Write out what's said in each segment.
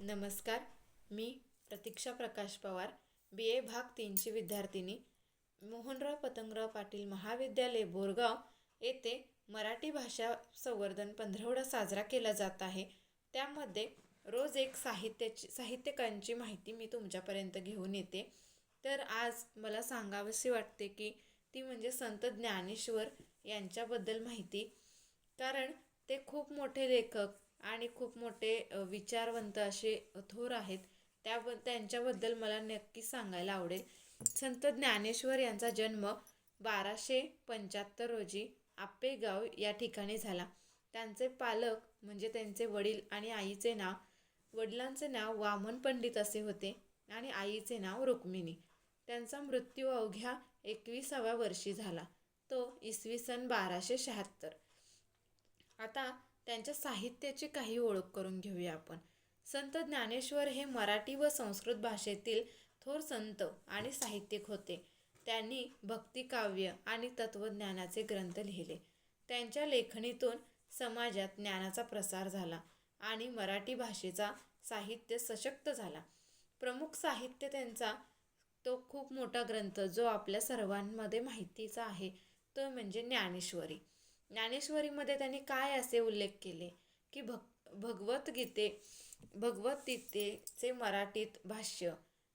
नमस्कार मी प्रतीक्षा प्रकाश पवार बी ए भाग तीनची विद्यार्थिनी. मोहनराव पतंगराव पाटील महाविद्यालय बोरगाव येथे मराठी भाषा संवर्धन पंधरवडा साजरा केला जात आहे. त्यामध्ये रोज एक साहित्याची साहित्यिकांची माहिती मी तुमच्यापर्यंत घेऊन येते. तर आज मला सांगावीशी वाटते की ती म्हणजे संत ज्ञानेश्वर यांच्याबद्दल माहिती. कारण ते खूप मोठे लेखक आणि खूप मोठे विचारवंत असे थोर आहेत. त्या त्यांच्याबद्दल मला नक्कीच सांगायला आवडेल. संत ज्ञानेश्वर यांचा जन्म बाराशे पंच्याहत्तर रोजी आपेगाव या ठिकाणी झाला. त्यांचे पालक म्हणजे त्यांचे वडील आणि आईचे नाव वडिलांचे नाव वामन पंडित असे होते आणि आईचे नाव रुक्मिणी. त्यांचा मृत्यू अवघ्या एकविसाव्या वर्षी झाला. तो इसवी सन बाराशे शहात्तर. आता त्यांच्या साहित्याची काही ओळख करून घेऊया आपण. संत ज्ञानेश्वर हे मराठी व संस्कृत भाषेतील थोर संत आणि साहित्यिक होते. त्यांनी भक्तिकाव्य आणि तत्त्वज्ञानाचे ग्रंथ लिहिले. त्यांच्या लेखणीतून समाजात ज्ञानाचा प्रसार झाला आणि मराठी भाषेचा साहित्य सशक्त झाला. प्रमुख साहित्य त्यांचा तो खूप मोठा ग्रंथ जो आपल्या सर्वांमध्ये माहितीचा आहे तो म्हणजे ज्ञानेश्वरी. ज्ञानेश्वरीमध्ये त्यांनी काय असे उल्लेख केले? की भग भगवद्गीते भगवद्गीतेचे मराठीत भाष्य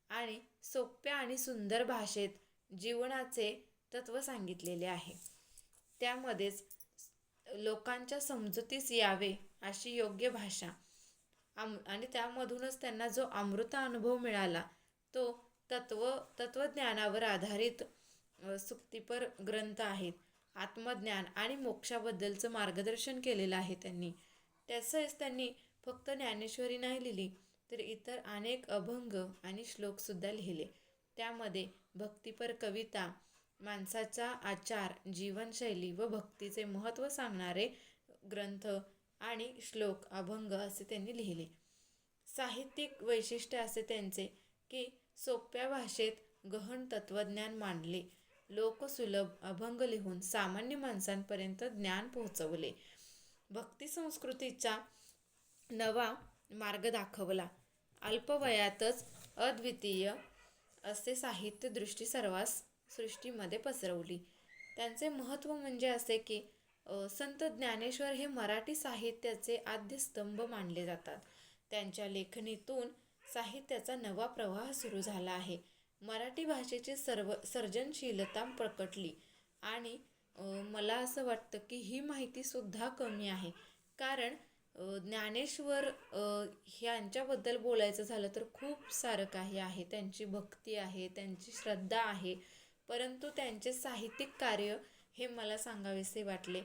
आणि सोप्या आणि सुंदर भाषेत जीवनाचे तत्त्व सांगितलेले आहे. त्यामध्येच लोकांच्या समजुतीस यावे अशी योग्य भाषा. आम आणि त्यामधूनच त्यांना जो अमृत अनुभव मिळाला तो तत्व तत्त्वज्ञानावर आधारित सुक्तीपर ग्रंथ आहेत. आत्मज्ञान आणि मोक्षाबद्दलचं मार्गदर्शन केलेलं आहे त्यांनी. तसेच त्यांनी फक्त ज्ञानेश्वरी नाही लिहिली तर इतर अनेक अभंग आणि श्लोकसुद्धा लिहिले. त्यामध्ये भक्तिपर कविता माणसाचा आचार जीवनशैली व भक्तीचे महत्त्व सांगणारे ग्रंथ आणि श्लोक अभंग असे त्यांनी लिहिले. साहित्यिक वैशिष्ट्य असे त्यांचे की सोप्या भाषेत गहन तत्त्वज्ञान मांडले. लोकसुलभ अभंग लिहून सामान्य माणसांपर्यंत ज्ञान पोहोचवले. भक्ती संस्कृतीचा नवा मार्ग दाखवला. अल्पवयातच अद्वितीय असे साहित्यदृष्टी सर्वांस सृष्टीमध्ये पसरवली. त्यांचे महत्त्व म्हणजे असे की संत ज्ञानेश्वर हे मराठी साहित्याचे आद्यस्तंभ मानले जातात. त्यांच्या लेखणीतून साहित्याचा नवा प्रवाह सुरू झाला आहे. मराठी भाषेची सर्व सर्जनशीलता प्रकटली. आणि मला असं वाटतं की ही माहितीसुद्धा कमी आहे. कारण ज्ञानेश्वर ह्यांच्याबद्दल बोलायचं झालं तर खूप सारं काही आहे. त्यांची भक्ती आहे त्यांची श्रद्धा आहे. परंतु त्यांचे साहित्यिक कार्य हे मला सांगावेसे वाटले.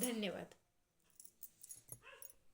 धन्यवाद.